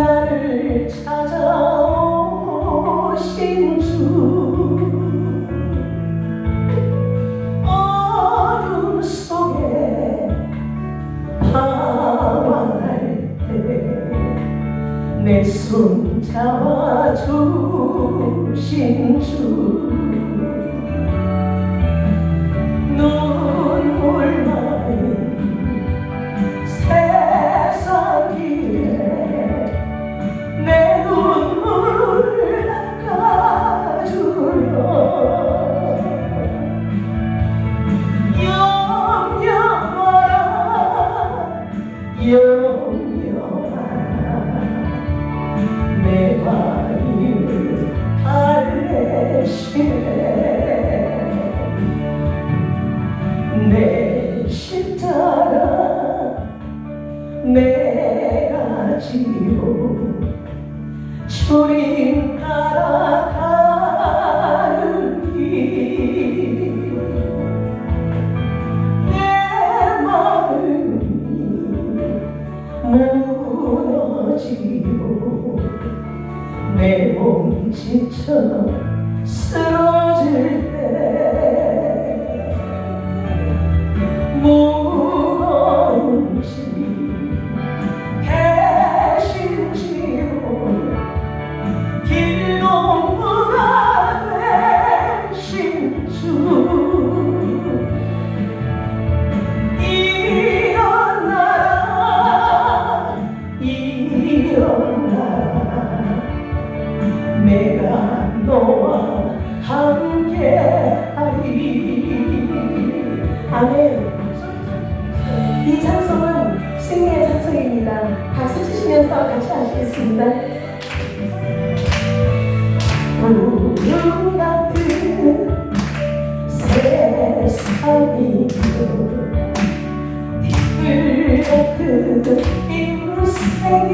나를 찾아오신 주. 어둠 속에 방황할 때내 손 잡아주신 주. 지고 주님 따라가는 길. 내 마음이 무너지고 내 몸 지쳐 쓰러질 때 내가 너와 함께 하리. 아멘. 이 찬송은 승리의 찬송입니다. 박수 치시면서 같이 하시겠습니다. 구름 같은 세상이고 빛을 같은 인생이라